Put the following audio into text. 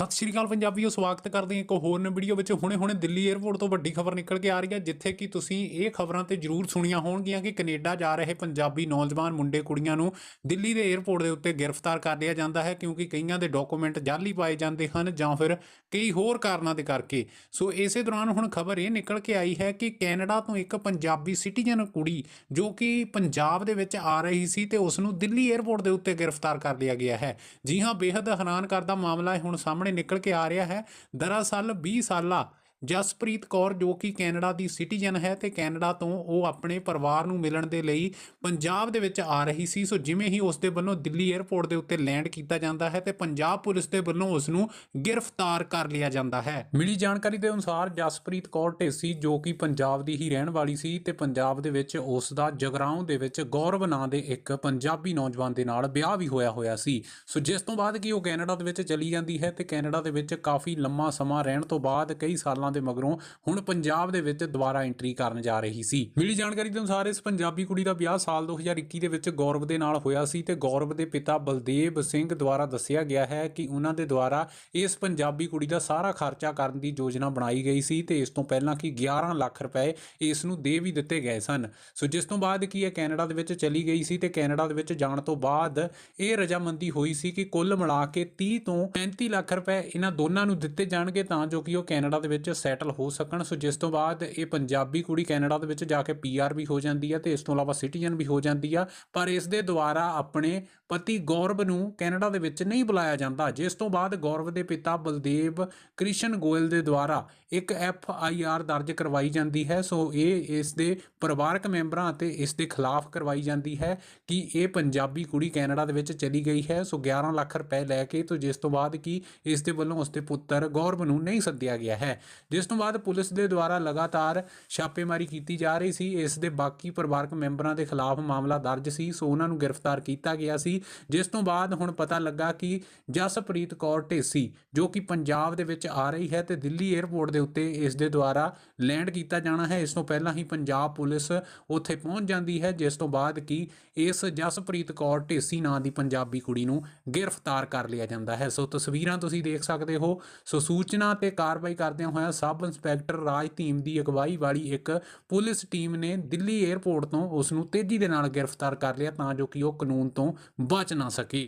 ਸਤਿ ਸ਼੍ਰੀ ਅਕਾਲ ਪੰਜਾਬੀਓ, ਸਵਾਗਤ ਕਰਦੇ ਹਾਂ ਇੱਕ ਹੋਰ ਨਵੀਂ ਵੀਡੀਓ ਵਿੱਚ। ਹੁਣੇ-ਹੁਣੇ ਦਿੱਲੀ 에ਅਰਪੋਰਟ ਤੋਂ ਵੱਡੀ ਖਬਰ ਨਿਕਲ ਕੇ ਆ ਰਹੀ ਹੈ, ਜਿੱਥੇ ਕਿ ਤੁਸੀਂ ਇਹ ਖਬਰਾਂ ਤੇ ਜ਼ਰੂਰ ਸੁਣੀਆਂ ਹੋਣਗੀਆਂ ਕਿ ਕੈਨੇਡਾ ਜਾ ਰਹੇ ਪੰਜਾਬੀ ਨੌਜਵਾਨ ਮੁੰਡੇ ਕੁੜੀਆਂ ਨੂੰ ਦਿੱਲੀ ਦੇ 에ਅਰਪੋਰਟ ਦੇ ਉੱਤੇ ਗ੍ਰਿਫਤਾਰ ਕਰ ਲਿਆ ਜਾਂਦਾ ਹੈ, ਕਿਉਂਕਿ ਕਈਆਂ ਦੇ ਡਾਕੂਮੈਂਟ ਜਾਲੀ ਪਾਏ ਜਾਂਦੇ ਹਨ ਜਾਂ ਫਿਰ ਕਈ ਹੋਰ ਕਾਰਨਾਂ ਦੇ ਕਰਕੇ। ਸੋ ਇਸੇ ਦੌਰਾਨ ਹੁਣ ਖਬਰ ਇਹ ਨਿਕਲ ਕੇ ਆਈ ਹੈ ਕਿ ਕੈਨੇਡਾ ਤੋਂ ਇੱਕ ਪੰਜਾਬੀ ਸਿਟੀਜ਼ਨ ਕੁੜੀ ਜੋ ਕਿ ਪੰਜਾਬ ਦੇ ਵਿੱਚ ਆ ਰਹੀ ਸੀ ਤੇ ਉਸ ਨੂੰ ਦਿੱਲੀ 에ਅਰਪੋਰਟ ਦੇ ਉੱਤੇ ਗ੍ਰਿਫਤਾਰ ਕਰ ਲਿਆ ਗਿਆ ਹੈ। ਜੀ ਹਾਂ ਬੇहद ਹੈਰਾਨ ਕਰਦਾ ਮਾਮਲਾ ਹੈ ਹੁਣ ਸਾਹਮਣੇ ਨਿਕਲ ਕੇ ਆ ਰਿਹਾ ਹੈ। ਦਰਅਸਲ 20 ਸਾਲਾ ਜਸਪ੍ਰੀਤ ਕੌਰ, ਜੋ ਕਿ ਕੈਨੇਡਾ ਦੀ ਸਿਟੀਜ਼ਨ ਹੈ ਤੇ ਕੈਨੇਡਾ ਤੋਂ ਉਹ ਆਪਣੇ ਪਰਿਵਾਰ ਨੂੰ ਮਿਲਣ ਦੇ ਲਈ ਪੰਜਾਬ ਦੇ ਵਿੱਚ ਆ ਰਹੀ ਸੀ। ਸੋ ਜਿਵੇਂ ਹੀ ਉਸ ਦੇ ਵੱਲੋਂ ਦਿੱਲੀ 에ਅਰਪੋਰਟ ਦੇ ਉੱਤੇ ਲੈਂਡ ਕੀਤਾ ਜਾਂਦਾ ਹੈ ਤੇ ਪੰਜਾਬ ਪੁਲਿਸ ਦੇ ਵੱਲੋਂ ਉਸ ਨੂੰ ਗ੍ਰਿਫਤਾਰ ਕਰ ਲਿਆ ਜਾਂਦਾ ਹੈ। ਮਿਲੀ ਜਾਣਕਾਰੀ ਦੇ ਅਨੁਸਾਰ ਜਸਪ੍ਰੀਤ ਕੌਰ ਢੇਸੀ, ਜੋ ਕਿ ਪੰਜਾਬ ਦੀ ਹੀ ਰਹਿਣ ਵਾਲੀ ਸੀ ਤੇ ਪੰਜਾਬ ਦੇ ਵਿੱਚ ਉਸ ਦਾ ਜਗਰਾਉਂ ਦੇ ਵਿੱਚ ਗੌਰਵ ਨਾਂ ਦੇ ਇੱਕ ਪੰਜਾਬੀ ਨੌਜਵਾਨ ਦੇ ਨਾਲ ਵਿਆਹ ਵੀ ਹੋਇਆ ਹੋਇਆ ਸੀ। ਸੋ ਜਿਸ ਤੋਂ ਬਾਅਦ ਕਿ ਉਹ ਕੈਨੇਡਾ ਦੇ ਵਿੱਚ ਚਲੀ ਜਾਂਦੀ ਹੈ ਤੇ ਕੈਨੇਡਾ ਦੇ ਵਿੱਚ ਕਾਫੀ ਲੰਮਾ ਸਮਾਂ ਰਹਿਣ ਤੋਂ ਬਾਅਦ ਕਈ ਸਾਲਾਂ ਦੇ ਮਗਰੋਂ ਹੁਣ ਪੰਜਾਬ ਦੇ ਵਿੱਚ ਦੁਬਾਰਾ ਐਂਟਰੀ ਕਰਨ ਜਾ ਰਹੀ ਸੀ। ਮਿਲੀ ਜਾਣਕਾਰੀ ਦੇ ਅਨੁਸਾਰ ਇਸ ਪੰਜਾਬੀ ਕੁੜੀ ਦਾ ਵਿਆਹ ਸਾਲ 2021 ਦੇ ਵਿੱਚ ਗੌਰਵ ਦੇ ਨਾਲ ਹੋਇਆ ਸੀ ਤੇ ਗੌਰਵ ਦੇ ਪਿਤਾ ਬਲਦੇਵ ਸਿੰਘ ਦੁਆਰਾ ਦੱਸਿਆ ਗਿਆ ਹੈ ਕਿ ਉਹਨਾਂ ਦੇ ਦੁਆਰਾ ਇਸ ਪੰਜਾਬੀ ਕੁੜੀ ਦਾ ਸਾਰਾ ਖਰਚਾ ਕਰਨ ਦੀ ਯੋਜਨਾ ਬਣਾਈ ਗਈ ਸੀ ਤੇ ਇਸ ਤੋਂ ਪਹਿਲਾਂ ਕਿ 11 ਲੱਖ ਰੁਪਏ ਇਸ ਨੂੰ ਦੇ ਵੀ ਦਿੱਤੇ ਗਏ ਸਨ। ਸੋ ਜਿਸ ਤੋਂ ਬਾਅਦ ਕੀ ਇਹ ਕੈਨੇਡਾ ਦੇ ਵਿੱਚ ਚਲੀ ਗਈ ਸੀ ਤੇ ਕੈਨੇਡਾ ਦੇ ਵਿੱਚ ਜਾਣ ਤੋਂ ਬਾਅਦ ਇਹ ਰਜਾਮੰਦੀ ਹੋਈ ਸੀ ਕਿ ਕੁੱਲ ਮਿਲਾ ਕੇ 30 ਤੋਂ 35 ਲੱਖ ਰੁਪਏ ਇਹਨਾਂ ਦੋਨਾਂ ਨੂੰ ਦਿੱਤੇ ਜਾਣਗੇ ਤਾਂ ਜੋ ਕਿ ਉਹ ਕੈਨੇਡਾ ਦੇ ਵਿੱਚ ਸੈਟਲ ਹੋ ਸਕਣ। ਸੋ ਜਿਸ ਤੋਂ ਬਾਅਦ ਇਹ ਪੰਜਾਬੀ ਕੁੜੀ ਕੈਨੇਡਾ ਦੇ ਵਿੱਚ ਜਾ ਕੇ ਪੀਆਰ ਵੀ ਹੋ ਜਾਂਦੀ ਹੈ ਤੇ ਇਸ ਤੋਂ ਇਲਾਵਾ ਸਿਟੀਜ਼ਨ ਵੀ ਹੋ ਜਾਂਦੀ ਆ। ਪਰ ਇਸ ਦੇ ਦੁਆਰਾ ਆਪਣੇ ਪਤੀ ਗੌਰਵ ਨੂੰ ਕੈਨੇਡਾ ਦੇ ਵਿੱਚ ਨਹੀਂ ਬੁਲਾਇਆ ਜਾਂਦਾ। ਜਿਸ ਤੋਂ ਬਾਅਦ ਗੌਰਵ ਦੇ ਪਿਤਾ ਬਲਦੇਵ ਕ੍ਰਿਸ਼ਨ ਗੋਇਲ ਦੇ ਦੁਆਰਾ ਇੱਕ ਐਫ ਆਈ ਆਰ ਦਰਜ ਕਰਵਾਈ ਜਾਂਦੀ ਹੈ। ਸੋ ਇਹ ਇਸ ਦੇ ਪਰਿਵਾਰਕ ਮੈਂਬਰਾਂ ਅਤੇ ਇਸ ਦੇ ਖਿਲਾਫ ਕਰਵਾਈ ਜਾਂਦੀ ਹੈ ਕਿ ਇਹ ਪੰਜਾਬੀ ਕੁੜੀ ਕੈਨੇਡਾ ਦੇ ਵਿੱਚ ਚਲੀ ਗਈ ਹੈ। ਸੋ 11 ਲੱਖ ਰੁਪਏ ਲੈ ਕੇ ਤੋਂ ਜਿਸ ਤੋਂ ਬਾਅਦ ਕਿ ਇਸ ਦੇ ਵੱਲੋਂ ਉਸ ਦੇ ਪੁੱਤਰ ਗੌਰਵ ਨੂੰ ਨਹੀਂ ਸੱਦਿਆ ਗਿਆ ਹੈ। ਜਿਸ ਤੋਂ ਬਾਅਦ ਪੁਲਿਸ ਦੇ ਦੁਆਰਾ ਲਗਾਤਾਰ ਛਾਪੇਮਾਰੀ ਕੀਤੀ ਜਾ ਰਹੀ ਸੀ। ਇਸ ਦੇ ਬਾਕੀ ਪਰਿਵਾਰਕ ਮੈਂਬਰਾਂ ਦੇ ਖਿਲਾਫ ਮਾਮਲਾ ਦਰਜ ਸੀ। ਸੋ ਉਹਨਾਂ ਨੂੰ ਗ੍ਰਿਫਤਾਰ ਕੀਤਾ ਗਿਆ ਸੀ। ਜਿਸ ਤੋਂ ਬਾਅਦ ਹੁਣ ਪਤਾ ਲੱਗਾ ਕਿ ਜਸਪ੍ਰੀਤ ਕੌਰ ਢੇਸੀ, ਜੋ ਕਿ ਪੰਜਾਬ ਦੇ ਵਿੱਚ ਆ ਰਹੀ ਹੈ ਤੇ ਦਿੱਲੀ 에ਅਰਪੋਰਟ ਦੇ ਉੱਤੇ ਇਸ ਦੇ ਦੁਆਰਾ ਲੈਂਡ ਕੀਤਾ ਜਾਣਾ ਹੈ। ਇਸ ਤੋਂ ਪਹਿਲਾਂ ਹੀ ਪੰਜਾਬ ਪੁਲਿਸ ਉੱਥੇ ਪਹੁੰਚ ਜਾਂਦੀ ਹੈ, ਜਿਸ ਤੋਂ ਬਾਅਦ ਕਿ ਇਸ ਜਸਪ੍ਰੀਤ ਕੌਰ ਢੇਸੀ ਨਾਂ ਦੀ ਪੰਜਾਬੀ ਕੁੜੀ ਨੂੰ ਗ੍ਰਿਫਤਾਰ ਕਰ ਲਿਆ ਜਾਂਦਾ ਹੈ। ਸੋ ਤਸਵੀਰਾਂ ਤੁਸੀਂ ਦੇਖ ਸਕਦੇ ਹੋ। ਸੋ ਸੂਚਨਾ ਤੇ ਕਾਰਵਾਈ ਕਰਦਿਆਂ ਹੋਇਆਂ ਸਬ ਇੰਸਪੈਕਟਰ ਰਾਜ ਧੀਮ ਦੀ ਅਗਵਾਈ ਵਾਲੀ ਇੱਕ ਪੁਲਿਸ ਟੀਮ ਨੇ ਦਿੱਲੀ ਏਅਰਪੋਰਟ ਤੋਂ ਉਸ ਨੂੰ ਤੇਜ਼ੀ ਦੇ ਨਾਲ ਗ੍ਰਿਫਤਾਰ ਕਰ ਲਿਆ ਤਾਂ ਜੋ ਕਿ ਉਹ ਕਾਨੂੰਨ ਤੋਂ ਬਚ ਨਾ ਸਕੇ।